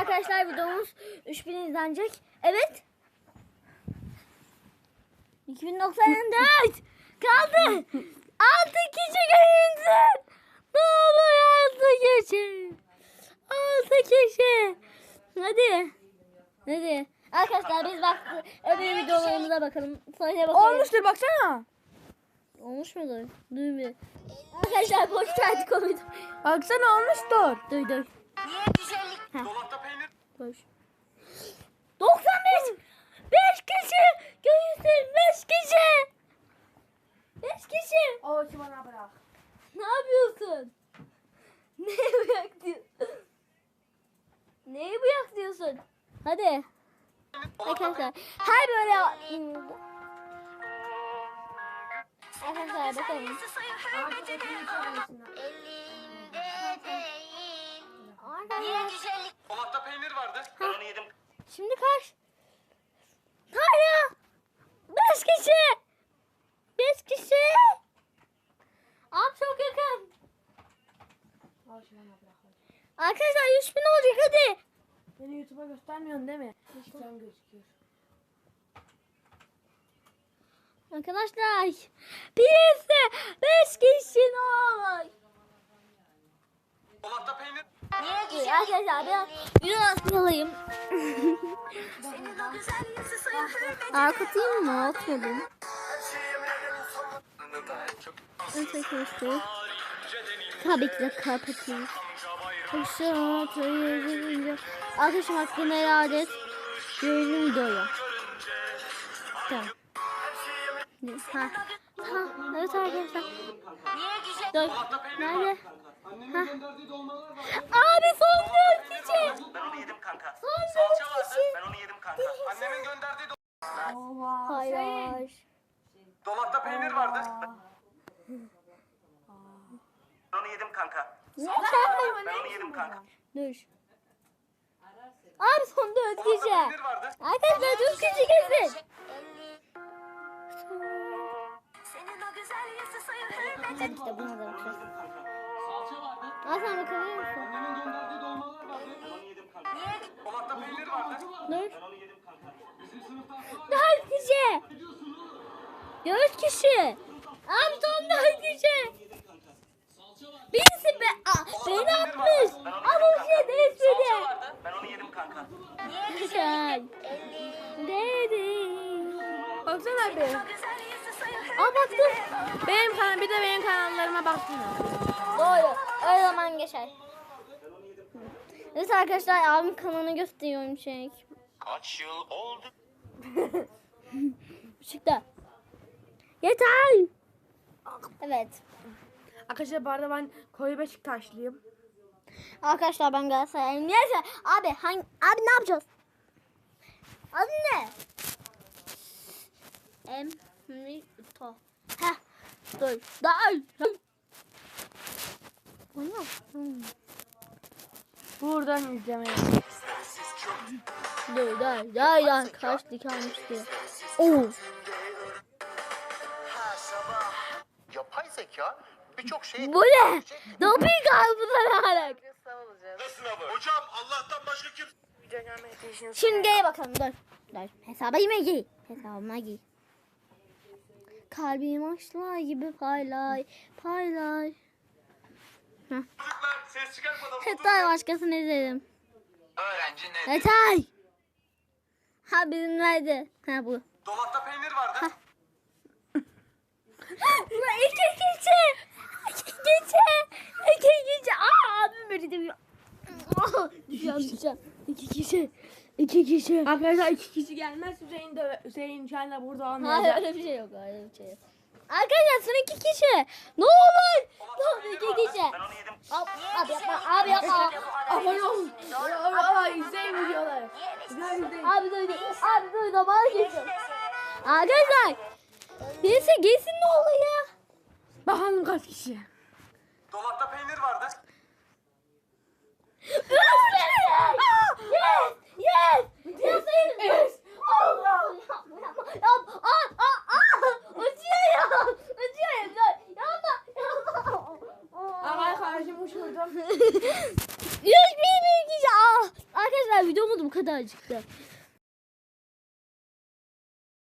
arkadaşlar videomuz 3000 izlenecek. Evet. 2094 kaldı. 6 kişi görünsün. Ne olur 6 kişi. 6 kişi. Hadi. Hadi. Arkadaşlar biz baktık. Öbür videolarımıza bakalım. Sonra bakalım. Olmuştur baksana. Olmuş mudur? Dur bir. Arkadaşlar boş geldi komedi. Baksana olmuştur. Dur dur. Niye güzellik? Boş. 95. 5 kişi. Göğüsün 5 kişi. 5 kişi. O işi bana bırak. Ne yapıyorsun? Neyi bırak diyorsun? Neyi bırak diyorsun? Hadi. Arkadaşlar her böyle Arkadaşlar bakalım. Elinde değil. Dolapta peynir vardı. Ben onu yedim. şimdi kaç? Hala 5 kişi. 5 kişi. Abi çok yakın. Arkadaşlar 100 bin olacak hadi. Beni YouTube'a göstermiyorsun değil mi? Sen gözüküyor. Arkadaşlar birisi 5 kişi ne olur. Dolapta peynir. Niye Dur, güzellik? Arkadaşlar biraz biraz alayım. Senin o güzel yüzü sayı hürmet. Arkatayım mı? Atmadım. Evet arkadaşlar. Tabii ki de kapatayım. Arkadaşım hakkını helal et. Gönlüm doya. Tamam. Ha. Ha. Evet arkadaşlar. Dur. Nerede? Annemin gönderdiği dolmalar var. Abi son dört kişi. Ben onu yedim kanka. Son Salça dört vardı. kişi. Ben onu yedim kanka. Annemin gönderdiği do-. Hayır. dolapta peynir vardı. Ben onu yedim kanka. Ne? Ben onu yedim kanka. Dur. Abi son dört Dolapta kişi. peynir vardı. Arkadaşlar dört kişi gelsin. Senin o güzel yüzü sayı hürmet. Tabii ki de buna da bakacağız. Sen bakabilir misin? Annemin gönderdiği dolmalar vardı. Ben onu yedim kanka. Dolapta peynir vardı. Dur. Ben onu yedim kanka. Bizim sınıftan sonra Dört kişi. Dört kişi. Abi son dört kişi. Birisi be, beni atmış. Ama bir şey Salça değişmedi. vardı. Ben onu yedim kanka. Güzel. Dedi. Baksana bir. O. Aa baktım. Benim kanal bir de benim kanallarıma baksana. Doğru. Öyle zaman geçer. Evet arkadaşlar abim kanalını gösteriyorum şey. Kaç yıl oldu? Çıktı. Yeter. Evet. Arkadaşlar bu arada ben koyu Beşiktaşlıyım. Arkadaşlar ben Galatasaraylıyım. Neyse abi hangi abi ne yapacağız? Adı ne? Emrito. Heh. Dur. Dur. Hmm. Buradan izlemeye. Dur dur. Dur dur. Kaç dikenmişti. Oo. Yapay zeka birçok şeyi Bu ne? Doping aldılar hala. Ne sınavı? Hocam Allah'tan başka kim? Şimdi gel bakalım dur. Dur. Hesaba yine giy. Hesabıma giy. Kalbim aşlar gibi parlay. Parlay. Çocuklar ses çıkartmadan Yeter başkasını izledim. Öğrenci ne? Yeter. Ha bizim nerede? Ha bu. Dolapta peynir vardı. Ulan iki kişi. İki kişi. İki kişi. Aa abim böyle demiyor. Düşeceğim. İki kişi. İki kişi. Arkadaşlar iki kişi gelmez. Hüseyin de Hüseyin anda burada Hayır olmayacak. öyle bir şey yok öyle bir şey yok. Arkadaşlar son iki kişi. Ne olur. Ne olur iki kişi. Ben onu yedim. Abi, abi yapma abi yapma. Abone olun. Aa, izleyin videoları. Abi duydu. Abi duydu bana geçiyor. Arkadaşlar. Birisi gelsin ne olur ya. Bakalım kaç kişi. Dolapta peynir vardı. Yes! Yes! Yes! Allah! Yapma yapma. Yapma. Aa, aa, aa! Acıyor ya. Acıyor ya. Dur. Yapma. Yapma. Kardeşim uçurdum. Yüz bin bin kişi. Aa, arkadaşlar videomuz bu kadarcıktı.